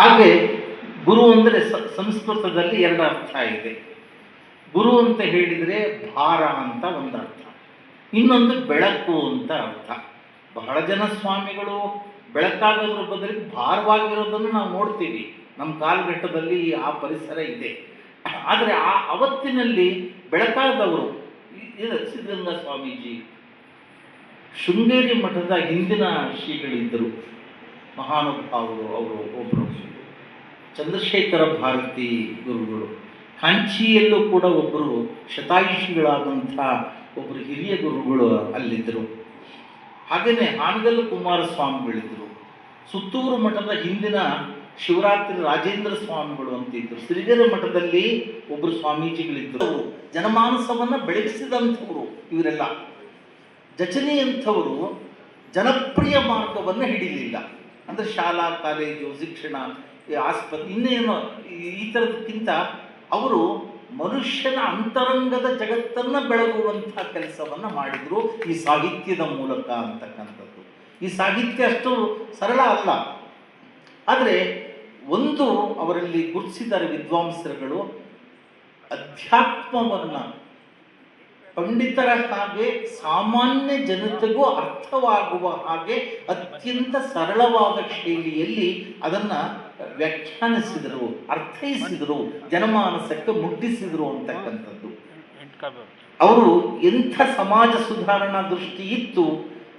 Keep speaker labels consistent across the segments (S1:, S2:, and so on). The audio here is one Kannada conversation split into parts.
S1: ಹಾಗೆ ಗುರು ಅಂದರೆ ಸಂಸ್ಕೃತದಲ್ಲಿ ಎರಡು ಅರ್ಥ ಇದೆ. ಗುರು ಅಂತ ಹೇಳಿದರೆ ಭಾರ ಅಂತ ಒಂದು ಅರ್ಥ. ಇನ್ನೊಂದು ಬೆಳಕು ಅಂತ ಅರ್ಥ. ಬಹಳ ಜನ ಸ್ವಾಮಿಗಳು ಬೆಳಕಾಗೋದ್ರ ಬದಲಿಗೆ ಭಾರವಾಗಿರೋದನ್ನು ನಾವು ನೋಡ್ತೀವಿ. ನಮ್ಮ ಕಾಲಘಟ್ಟದಲ್ಲಿ ಆ ಪರಿಸರ ಇದೆ. ಆದರೆ ಆ ಅವತ್ತಿನಲ್ಲಿ ಬೆಳಕಾದವರು ಸಿದ್ಧಗಂಗಾ ಸ್ವಾಮೀಜಿ ಶೃಂಗೇರಿ ಮಠದ ಹಿಂದಿನ ಶ್ರೀಗಳಿದ್ದರು. ಮಹಾನುಭಾವರು ಅವರು ಒಬ್ಬರು ಚಂದ್ರಶೇಖರ ಭಾರತಿ ಗುರುಗಳು. ಕಾಂಚಿಯಲ್ಲೂ ಕೂಡ ಒಬ್ಬರು ಶತಾಯುಷಿಗಳಾದಂಥ ಒಬ್ಬರು ಹಿರಿಯ ಗುರುಗಳು ಅಲ್ಲಿದ್ದರು. ಹಾಗೆಯೇ ಹಾನಗಲ್ಲು ಕುಮಾರಸ್ವಾಮಿಗಳಿದ್ದರು ಸುತ್ತೂರು ಮಠದ ಹಿಂದಿನ ಶಿವರಾತ್ರಿ ರಾಜೇಂದ್ರ ಸ್ವಾಮಿಗಳು ಅಂತ ಇದ್ದರು. ಶ್ರೀಗರ ಮಠದಲ್ಲಿ ಒಬ್ಬರು ಸ್ವಾಮೀಜಿಗಳಿದ್ದರು. ಜನಮಾನಸವನ್ನು ಬೆಳಗಿಸಿದಂಥವರು ಇವರೆಲ್ಲ. ಜಚನೆಯಂಥವರು ಜನಪ್ರಿಯ ಮಾರ್ಗವನ್ನು ಹಿಡಿಲಿಲ್ಲ. ಅಂದರೆ ಶಾಲಾ ಕಾಲೇಜು, ಶಿಕ್ಷಣ ಆಸ್ಪತ್ರೆ, ಇನ್ನೇನು, ಈ- ಈ ಥರದಕ್ಕಿಂತ ಅವರು ಮನುಷ್ಯನ ಅಂತರಂಗದ ಜಗತ್ತನ್ನು ಬೆಳಗುವಂಥ ಕೆಲಸವನ್ನು ಮಾಡಿದರು ಈ ಸಾಹಿತ್ಯದ ಮೂಲಕ ಅಂತಕ್ಕಂಥದ್ದು. ಈ ಸಾಹಿತ್ಯ ಅಷ್ಟು ಸರಳ ಅಲ್ಲ. ಆದರೆ ಒಂದು ಅವರಲ್ಲಿ ಗುರುತಿಸಿದ್ದಾರೆ ವಿದ್ವಾಂಸರುಗಳು, ಅಧ್ಯಾತ್ಮವನ್ನು ಪಂಡಿತರ ಹಾಗೆ ಸಾಮಾನ್ಯ ಜನತೆಗೂ ಅರ್ಥವಾಗುವ ಹಾಗೆ ಅತ್ಯಂತ ಸರಳವಾದ ಶೈಲಿಯಲ್ಲಿ ಅದನ್ನು ವ್ಯಾಖ್ಯಾನಿಸಿದರು, ಅರ್ಥೈಸಿದರು, ಜನಮಾನಸಕ್ಕೆ ಮುಟ್ಟಿಸಿದರು ಅಂತಕ್ಕಂಥದ್ದು. ಅವರು ಎಂಥ ಸಮಾಜ ಸುಧಾರಣಾ ದೃಷ್ಟಿ ಇತ್ತು,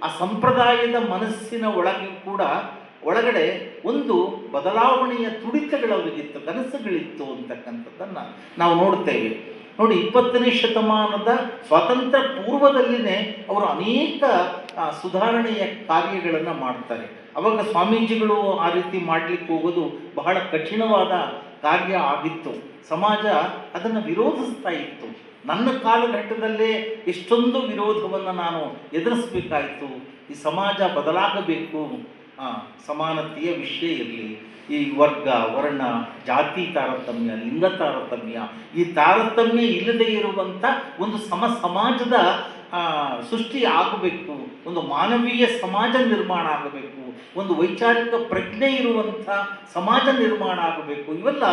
S1: ಆ ಸಂಪ್ರದಾಯದ ಮನಸ್ಸಿನ ಒಳಗೆ ಕೂಡ ಒಳಗಡೆ ಒಂದು ಬದಲಾವಣೆಯ ತುಡಿತಗಳವರಿಗಿತ್ತು ಕನಸುಗಳಿತ್ತು ಅಂತಕ್ಕಂಥದ್ದನ್ನು ನಾವು ನೋಡ್ತೇವೆ ನೋಡಿ, ಇಪ್ಪತ್ತನೇ ಶತಮಾನದ ಸ್ವಾತಂತ್ರ್ಯ ಪೂರ್ವದಲ್ಲಿನೇ ಅವರು ಅನೇಕ ಸುಧಾರಣೆಯ ಕಾರ್ಯಗಳನ್ನು ಮಾಡ್ತಾರೆ. ಅವಾಗ ಸ್ವಾಮೀಜಿಗಳು ಆ ರೀತಿ ಮಾಡಲಿಕ್ಕೆ ಹೋಗೋದು ಬಹಳ ಕಠಿಣವಾದ ಕಾರ್ಯ ಆಗಿತ್ತು. ಸಮಾಜ ಅದನ್ನು ವಿರೋಧಿಸ್ತಾ ಇತ್ತು. ನನ್ನ ಕಾಲಘಟ್ಟದಲ್ಲೇ ಎಷ್ಟೊಂದು ವಿರೋಧವನ್ನು ನಾನು ಎದುರಿಸಬೇಕಾಯಿತು. ಈ ಸಮಾಜ ಬದಲಾಗಬೇಕು. ಸಮಾನತೆಯ ವಿಷಯ ಇರಲಿ. ಈ ವರ್ಗ, ವರ್ಣ, ಜಾತಿ ತಾರತಮ್ಯ, ಲಿಂಗ ತಾರತಮ್ಯ, ಈ ತಾರತಮ್ಯ ಇಲ್ಲದೆ ಇರುವಂಥ ಒಂದು ಸಮ ಸಮಾಜದ ಸೃಷ್ಟಿ ಆಗಬೇಕು, ಒಂದು ಮಾನವೀಯ ಸಮಾಜ ನಿರ್ಮಾಣ ಆಗಬೇಕು, ಒಂದು ವೈಚಾರಿಕ ಪ್ರಜ್ಞೆ ಇರುವಂಥ ಸಮಾಜ ನಿರ್ಮಾಣ ಆಗಬೇಕು, ಇವೆಲ್ಲ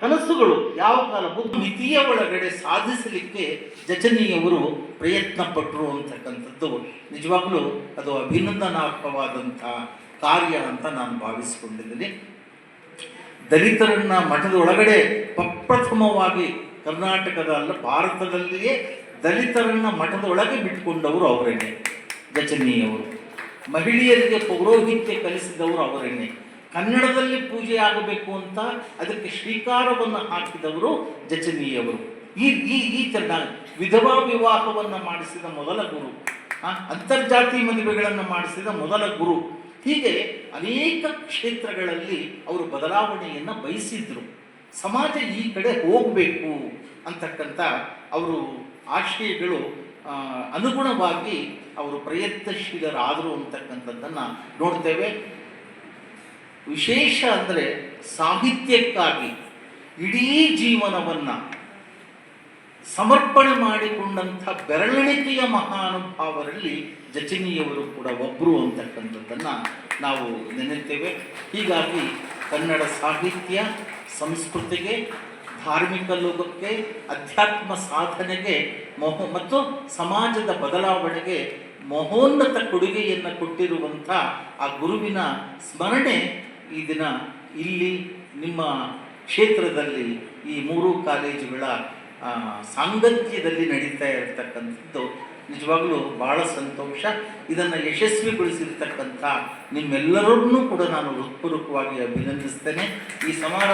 S1: ಕನಸುಗಳು ಯಾವ ಕಾಲ ಮಿತಿಯ ಒಳಗಡೆ ಸಾಧಿಸಲಿಕ್ಕೆ ಜಚನಿಯವರು ಪ್ರಯತ್ನ ಪಟ್ಟರು ಅಂತಕ್ಕಂಥದ್ದು. ನಿಜವಾಗ್ಲೂ ಅದು ಅಭಿನಂದನಾರ್ಹವಾದಂಥ ಕಾರ್ಯ ಅಂತ ನಾನು ಭಾವಿಸಿಕೊಂಡಿದ್ದೀನಿ. ದಲಿತರನ್ನ ಮಠದ ಒಳಗಡೆ ಪ್ರಪ್ರಥಮವಾಗಿ ಕರ್ನಾಟಕದ ಅಲ್ಲ, ಭಾರತದಲ್ಲಿಯೇ ದಲಿತರನ್ನ ಮಠದ ಒಳಗೆ ಬಿಟ್ಟುಕೊಂಡವರು ಅವರೇನೆ, ಜಚನಿಯವರು. ಮಹಿಳೆಯರಿಗೆ ಪೌರೋಹಿತ್ಯ ಕಲಿಸಿದವರು ಅವರೇನೆ. ಕನ್ನಡದಲ್ಲಿ ಪೂಜೆ ಆಗಬೇಕು ಅಂತ ಅದಕ್ಕೆ ಶ್ರೀಕಾರವನ್ನು ಹಾಕಿದವರು ಜಚನೀಯವರು. ಈ ಈ ಈ ಥರ ವಿಧವಾ ವಿವಾಹವನ್ನು ಮಾಡಿಸಿದ ಮೊದಲ ಗುರು ಅಂತರ್ಜಾತಿ ಮದುವೆಗಳನ್ನು ಮಾಡಿಸಿದ ಮೊದಲ ಗುರು. ಹೀಗೆ ಅನೇಕ ಕ್ಷೇತ್ರಗಳಲ್ಲಿ ಅವರು ಬದಲಾವಣೆಯನ್ನು ಬಯಸಿದ್ರು. ಸಮಾಜ ಈ ಕಡೆ ಹೋಗಬೇಕು ಅಂತಕ್ಕಂಥ ಅವರು ಆಶಯಗಳು ಅನುಗುಣವಾಗಿ ಅವರು ಪ್ರಯತ್ನಶೀಲರಾದರು ಅಂತಕ್ಕಂಥದ್ದನ್ನು ನೋಡ್ತೇವೆ. ವಿಶೇಷ ಅಂದರೆ ಸಾಹಿತ್ಯಕ್ಕಾಗಿ ಇಡೀ ಜೀವನವನ್ನು ಸಮರ್ಪಣೆ ಮಾಡಿಕೊಂಡಂಥ ಬೆರಳಿಕೆಯ ಮಹಾನುಭಾವರಲ್ಲಿ ಜಚನಿಯವರು ಕೂಡ ಒಬ್ಬರು ಅಂತಕ್ಕಂಥದ್ದನ್ನು ನಾವು ನೆನೆಯುತ್ತೇವೆ. ಹೀಗಾಗಿ ಕನ್ನಡ ಸಾಹಿತ್ಯ ಸಂಸ್ಕೃತಿಗೆ, ಧಾರ್ಮಿಕ ಲೋಕಕ್ಕೆ, ಅಧ್ಯಾತ್ಮ ಸಾಧನೆಗೆ, ಮೊಹ ಮತ್ತು ಸಮಾಜದ ಬದಲಾವಣೆಗೆ ಮಹೋನ್ನತ ಕೊಡುಗೆಯನ್ನು ಕೊಟ್ಟಿರುವಂಥ ಆ ಗುರುವಿನ ಸ್ಮರಣೆ ಈ ದಿನ ಇಲ್ಲಿ ನಿಮ್ಮ ಕ್ಷೇತ್ರದಲ್ಲಿ ಈ ಮೂರು ಕಾಲೇಜುಗಳ ಸಾಂಗತ್ಯದಲ್ಲಿ ನಡೀತಾ ಇರತಕ್ಕಂಥದ್ದು ನಿಜವಾಗಲೂ ಭಾಳ ಸಂತೋಷ. ಇದನ್ನು ಯಶಸ್ವಿಗೊಳಿಸಿರ್ತಕ್ಕಂಥ ನಿಮ್ಮೆಲ್ಲರನ್ನೂ ಕೂಡ ನಾನು ಹೃತ್ಪೂರ್ವಕವಾಗಿ ಅಭಿನಂದಿಸ್ತೇನೆ. ಈ ಸಮಾರಂಭ